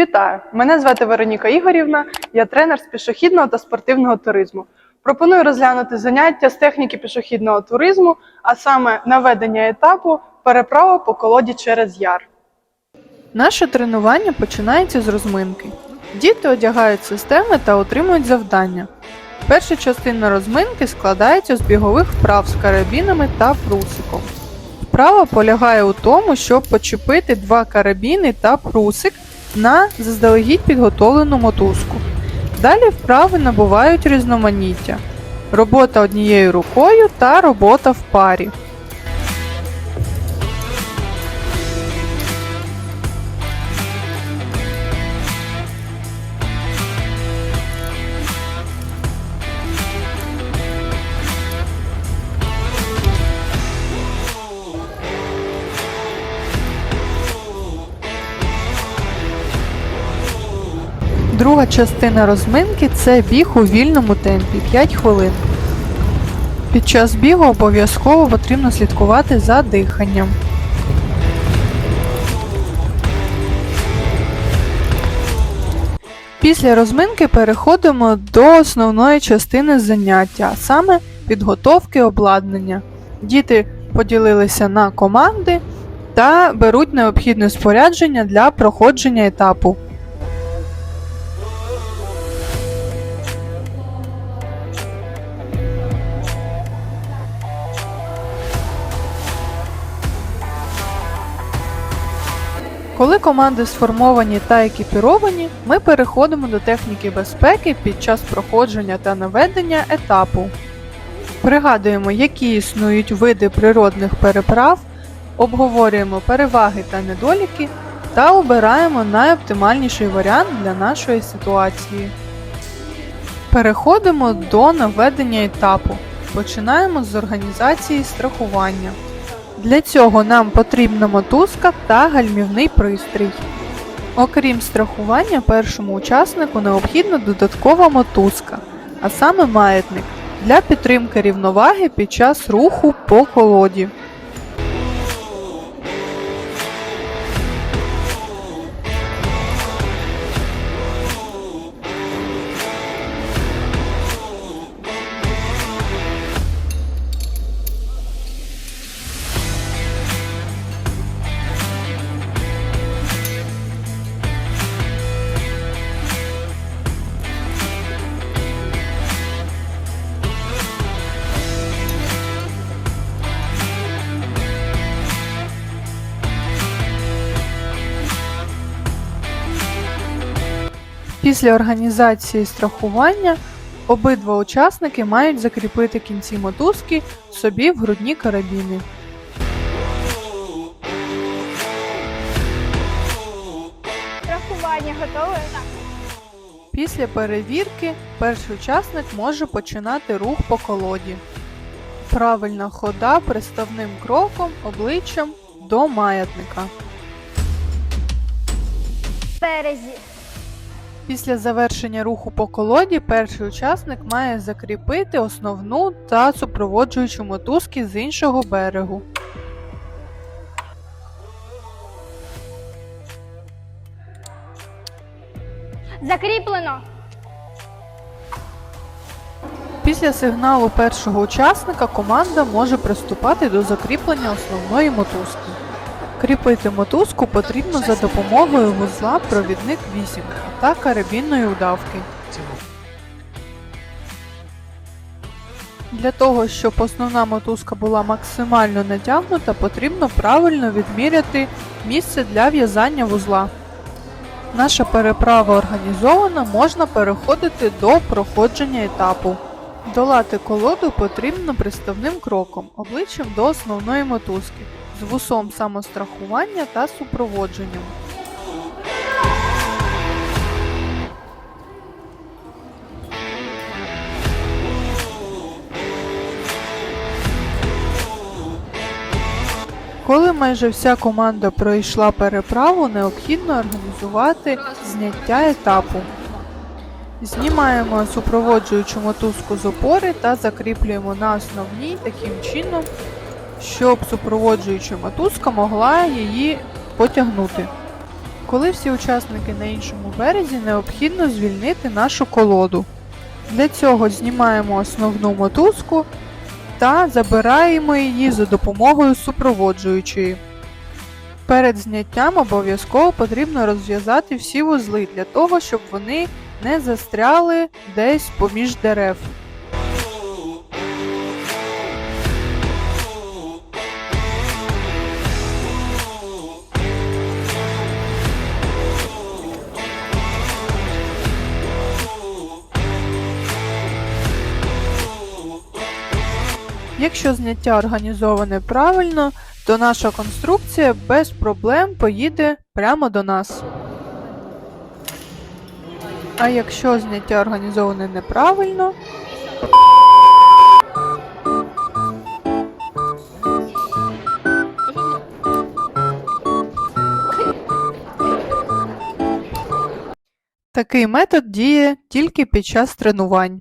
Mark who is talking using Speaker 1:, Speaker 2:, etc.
Speaker 1: Вітаю! Мене звати Вероніка Ігорівна, я тренер з пішохідного та спортивного туризму. Пропоную розглянути заняття з техніки пішохідного туризму, а саме наведення етапу переправа по колоді через яр. Наше тренування починається з розминки. Діти одягають системи та отримують завдання. Перша частина розминки складається з бігових вправ з карабінами та прусиком. Вправа полягає у тому, щоб почепити два карабіни та прусик на заздалегідь підготовлену мотузку. Далі вправи набувають різноманіття: робота однією рукою та робота в парі. Друга частина розминки це біг у вільному темпі 5 хвилин. Під час бігу обов'язково потрібно слідкувати за диханням. Після розминки переходимо до основної частини заняття, а саме підготовки обладнання. Діти поділилися на команди та беруть необхідне спорядження для проходження етапу. Коли команди сформовані та екіпіровані, ми переходимо до техніки безпеки під час проходження та наведення етапу. Пригадуємо, які існують види природних переправ, обговорюємо переваги та недоліки та обираємо найоптимальніший варіант для нашої ситуації. Переходимо до наведення етапу. Починаємо з організації страхування. Для цього нам потрібна мотузка та гальмівний пристрій. Окрім страхування, першому учаснику необхідна додаткова мотузка, а саме маятник для підтримки рівноваги під час руху по колоді. Після організації страхування обидва учасники мають закріпити кінці мотузки собі в грудні карабіни.
Speaker 2: Рахування готове? Так.
Speaker 1: Після перевірки перший учасник може починати рух по колоді. Правильна хода приставним кроком обличчям до маятника.
Speaker 2: Березі.
Speaker 1: Після завершення руху по колоді перший учасник має закріпити основну та супроводжуючу мотузки з іншого берегу.
Speaker 2: Закріплено.
Speaker 1: Після сигналу першого учасника команда може приступати до закріплення основної мотузки. Кріпити мотузку потрібно за допомогою вузла провідник вісімка та карабінної удавки. Для того, щоб основна мотузка була максимально натягнута, потрібно правильно відміряти місце для в'язання вузла. Наша переправа організована, можна переходити до проходження етапу. Долати колоду потрібно приставним кроком, обличчям до основної мотузки, з вусом самострахування та супроводженням. Коли майже вся команда пройшла переправу, необхідно організувати зняття етапу. Знімаємо супроводжуючу мотузку з опори та закріплюємо на основній таким чином, щоб супроводжуюча мотузка могла її потягнути. Коли всі учасники на іншому березі, необхідно звільнити нашу колоду. Для цього знімаємо основну мотузку та забираємо її за допомогою супроводжуючої. Перед зняттям обов'язково потрібно розв'язати всі вузли для того, щоб вони не застряли десь поміж дерев. Якщо зняття організоване правильно, то наша конструкція без проблем поїде прямо до нас. А якщо зняття організоване неправильно, такий метод діє тільки під час тренувань.